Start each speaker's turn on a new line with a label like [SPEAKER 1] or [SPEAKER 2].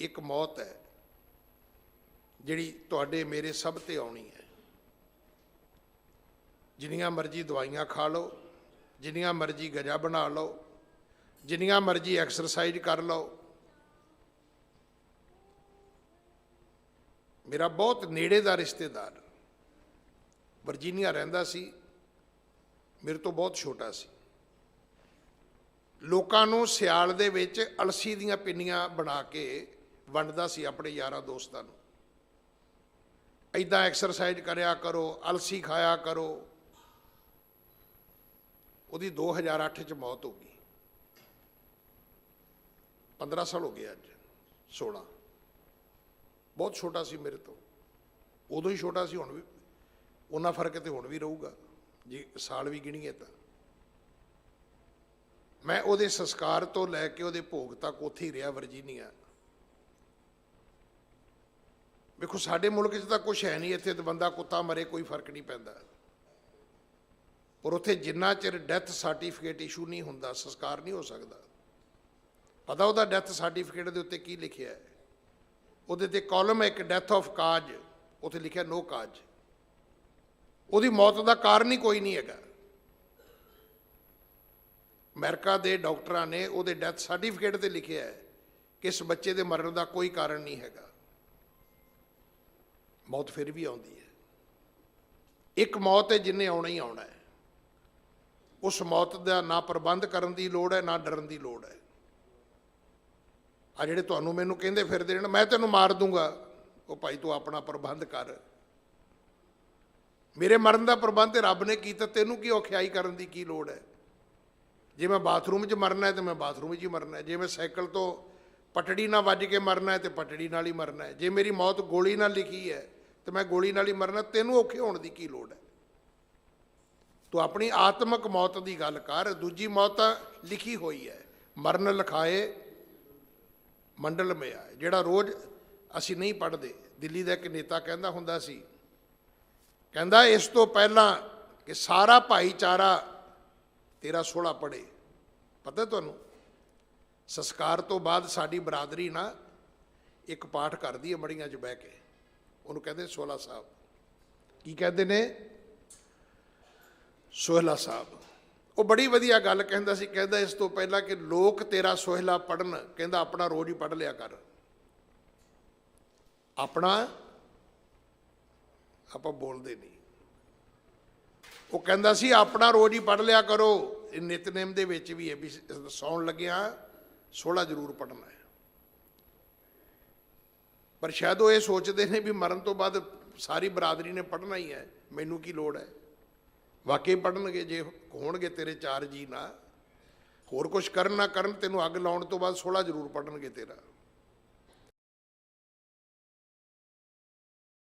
[SPEAKER 1] ਇੱਕ ਮੌਤ ਹੈ, ਜਿਹੜੀ ਤੁਹਾਡੇ ਮੇਰੇ ਸਭ ਤੇ ਆਉਣੀ ਹੈ। ਜਿੰਨੀਆਂ ਮਰਜ਼ੀ ਦਵਾਈਆਂ ਖਾ ਲਓ, ਜਿੰਨੀਆਂ ਮਰਜ਼ੀ ਗਜਾ ਬਣਾ ਲਓ, ਜਿੰਨੀਆਂ ਮਰਜ਼ੀ ਐਕਸਰਸਾਈਜ਼ ਕਰ ਲਓ। ਮੇਰਾ ਬਹੁਤ ਨੇੜੇ ਦਾ ਰਿਸ਼ਤੇਦਾਰ ਵਰਜੀਨੀਆ ਰਹਿੰਦਾ ਸੀ, ਮੇਰੇ ਤੋਂ ਬਹੁਤ ਛੋਟਾ ਸੀ। ਲੋਕਾਂ ਨੂੰ ਸਿਆਲ ਦੇ ਵਿੱਚ ਅਲਸੀ ਦੀਆਂ ਪਿੰਨੀਆਂ ਬਣਾ ਕੇ ਵੰਡਦਾ ਸੀ ਆਪਣੇ ਯਾਰਾਂ ਦੋਸਤਾਂ ਨੂੰ। ਐਦਾਂ ਐਕਸਰਸਾਈਜ਼ ਕਰਿਆ ਕਰੋ, ਅਲਸੀ ਖਾਇਆ ਕਰੋ। ਉਹਦੀ 2008 ਚ ਮੌਤ ਹੋ ਗਈ। 15 ਸਾਲ ਹੋ ਗਏ ਅੱਜ 16 ਬਹੁਤ ਛੋਟਾ ਸੀ ਮੇਰੇ ਤੋਂ। ਉਦੋਂ ਹੀ ਛੋਟਾ ਸੀ, ਹੁਣ ਵੀ, ਉਹਨਾਂ ਫ਼ਰਕ ਤੇ ਹੁਣ ਵੀ ਰਹੂਗਾ। ਜੇ, ਸਾਲ ਵੀ ਗਿਣੀਏ ਤਾਂ। ਮੈਂ ਉਹਦੇ ਸੰਸਕਾਰ ਤੋਂ ਲੈ ਕੇ ਉਹਦੇ ਭੋਗ ਤੱਕ ਉੱਥੇ ਹੀ ਰਿਹਾ, ਵਰਜੀਨੀਆ। ਵੇਖੋ, ਸਾਡੇ ਮੁਲਕ 'ਚ ਤਾਂ ਕੁਝ ਹੈ ਨਹੀਂ, ਇੱਥੇ ਤਾਂ ਬੰਦਾ ਕੁੱਤਾ ਮਰੇ, ਕੋਈ ਫ਼ਰਕ ਨਹੀਂ ਪੈਂਦਾ। ਪਰ ਉੱਥੇ ਜਿੰਨਾ ਚਿਰ ਡੈਥ ਸਰਟੀਫਿਕੇਟ ਇਸ਼ੂ ਨਹੀਂ ਹੁੰਦਾ, ਸੰਸਕਾਰ ਨਹੀਂ ਹੋ ਸਕਦਾ। ਪਤਾ ਉਹਦਾ ਡੈਥ ਸਰਟੀਫਿਕੇਟ ਦੇ ਉੱਤੇ ਕੀ ਲਿਖਿਆ ਹੈ? ਉਹਦੇ ਤੇ ਕਾਲਮ ਹੈ ਇੱਕ ਡੈਥ ਆਫ ਕਾਜ। ਉੱਥੇ ਲਿਖਿਆ ਨੋ ਕਾਜ। ਉਹਦੀ ਮੌਤ ਦਾ ਕਾਰਨ ਹੀ ਕੋਈ ਨਹੀਂ ਹੈਗਾ। ਅਮਰੀਕਾ ਦੇ ਡਾਕਟਰਾਂ ਨੇ ਉਹਦੇ ਡੈਥ ਸਰਟੀਫਿਕੇਟ ਤੇ ਲਿਖਿਆ ਹੈ ਕਿ ਇਸ ਬੱਚੇ ਦੇ ਮਰਨ ਦਾ ਕੋਈ ਕਾਰਨ ਨਹੀਂ ਹੈਗਾ। ਮੌਤ ਫਿਰ ਵੀ ਆਉਂਦੀ ਹੈ। ਇੱਕ ਮੌਤ ਹੈ ਜਿੰਨੇ ਆਉਣਾ ਹੀ ਆਉਣਾ ਹੈ। ਉਸ ਮੌਤ ਦਾ ਨਾ ਪ੍ਰਬੰਧ ਕਰਨ ਦੀ ਲੋੜ ਹੈ, ਨਾ ਡਰਨ ਦੀ ਲੋੜ ਹੈ। ਆ ਜਿਹੜੇ ਤੁਹਾਨੂੰ ਮੈਨੂੰ ਕਹਿੰਦੇ ਫਿਰਦੇ ਨੇ ਮੈਂ ਤੈਨੂੰ ਮਾਰ ਦੂੰਗਾ। ਉਹ ਭਾਈ ਤੂੰ ਆਪਣਾ ਪ੍ਰਬੰਧ ਕਰ। ਮੇਰੇ ਮਰਨ ਦਾ ਪ੍ਰਬੰਧ ਰੱਬ ਨੇ ਕੀਤਾ, ਤੈਨੂੰ ਕੀ ਔਖਿਆਈ ਕਰਨ ਦੀ ਕੀ ਲੋੜ ਹੈ? ਜੇ ਮੈਂ ਬਾਥਰੂਮ 'ਚ ਮਰਨਾ ਹੈ ਤੇ ਮੈਂ ਬਾਥਰੂਮ 'ਚ ਹੀ ਮਰਨਾ ਹੈ। ਜੇ ਮੈਂ ਸਾਈਕਲ ਤੋਂ ਪਟੜੀ ਨਾਲ ਵੱਜ ਕੇ ਮਰਨਾ ਹੈ ਤੇ ਪਟੜੀ ਨਾਲ ਹੀ ਮਰਨਾ ਹੈ। ਜੇ ਮੇਰੀ ਮੌਤ ਗੋਲੀ ਨਾਲ ਲਿਖੀ ਹੈ ਤੇ ਮੈਂ ਗੋਲੀ ਨਾਲ ਹੀ ਮਰਨਾ, ਤੈਨੂੰ ਔਖੇ ਹੋਣ ਦੀ ਕੀ ਲੋੜ ਹੈ? ਤੂੰ ਆਪਣੀ ਆਤਮਿਕ ਮੌਤ ਦੀ ਗੱਲ ਕਰ, ਦੂਜੀ ਮੌਤ ਤਾਂ ਲਿਖੀ ਹੋਈ ਹੈ। ਮਰਨ ਲਿਖਾਏ, ਮੰਡਲ ਮਿਆ। ਜਿਹੜਾ ਰੋਜ਼ ਅਸੀਂ ਨਹੀਂ ਪੜ੍ਹਦੇ, ਦਿੱਲੀ ਦਾ ਇੱਕ ਨੇਤਾ ਕਹਿੰਦਾ ਹੁੰਦਾ ਸੀ, ਕਹਿੰਦਾ ਇਸ ਤੋਂ ਪਹਿਲਾਂ ਕਿ ਸਾਰਾ ਭਾਈਚਾਰਾ ਤੇਰਾ ਸੋਹਲਾ ਪੜੇ ਪਤਾ ਤੁਹਾਨੂੰ, ਸੰਸਕਾਰ ਤੋਂ ਬਾਅਦ ਸਾਡੀ ਬਰਾਦਰੀ ਨਾ ਇੱਕ ਪਾਠ ਕਰਦੀ ਹੈ ਮੜੀਆਂ 'ਚ ਬਹਿ ਕੇ। ਉਹਨੂੰ ਕਹਿੰਦੇ ਸੋਹਲਾ ਸਾਹਿਬ ਕੀ ਕਹਿੰਦੇ ਨੇ? ਸੋਹਲਾ ਸਾਹਿਬ ਉਹ ਬੜੀ ਵਧੀਆ ਗੱਲ ਕਹਿੰਦਾ ਸੀ, ਕਹਿੰਦਾ ਇਸ ਤੋਂ ਪਹਿਲਾਂ ਕਿ ਲੋਕ ਤੇਰਾ ਸੋਹਲਾ ਪੜਨ ਕਹਿੰਦਾ ਆਪਣਾ ਰੋਜ਼ ਹੀ ਪੜ ਲਿਆ ਕਰ। ਆਪਣਾ ਆਪਾਂ ਬੋਲਦੇ ਨਹੀਂ। ਉਹ ਕਹਿੰਦਾ ਸੀ, ਆਪਣਾ ਰੋਜ਼ ਹੀ ਪੜ ਲਿਆ ਕਰੋ। ਇਹ ਨਿਤਨੇਮ ਦੇ ਵਿੱਚ ਵੀ ਹੈ ਵੀ ਸੌਣ ਲੱਗਿਆ ਸੋਹਲਾ ਜ਼ਰੂਰ ਪੜਨਾ ਹੈ। ਪਰ ਸ਼ਾਇਦ ਉਹ ਇਹ ਸੋਚਦੇ ਨੇ ਵੀ ਮਰਨ ਤੋਂ ਬਾਅਦ ਸਾਰੀ ਬਰਾਦਰੀ ਨੇ ਪੜਨਾ ਹੀ ਹੈ, ਮੈਨੂੰ ਕੀ ਲੋੜ ਹੈ? ਵਾਕਈ ਪੜਨਗੇ ਜੇ ਹੋਣਗੇ ਤੇਰੇ ਚਾਰ ਜੀ ਨਾ। ਹੋਰ ਕੁਝ ਕਰਨ ਨਾ ਕਰਨ, ਤੈਨੂੰ ਅੱਗ ਲਾਉਣ ਤੋਂ ਬਾਅਦ 16 ਜ਼ਰੂਰ ਪੜਨਗੇ ਤੇਰਾ।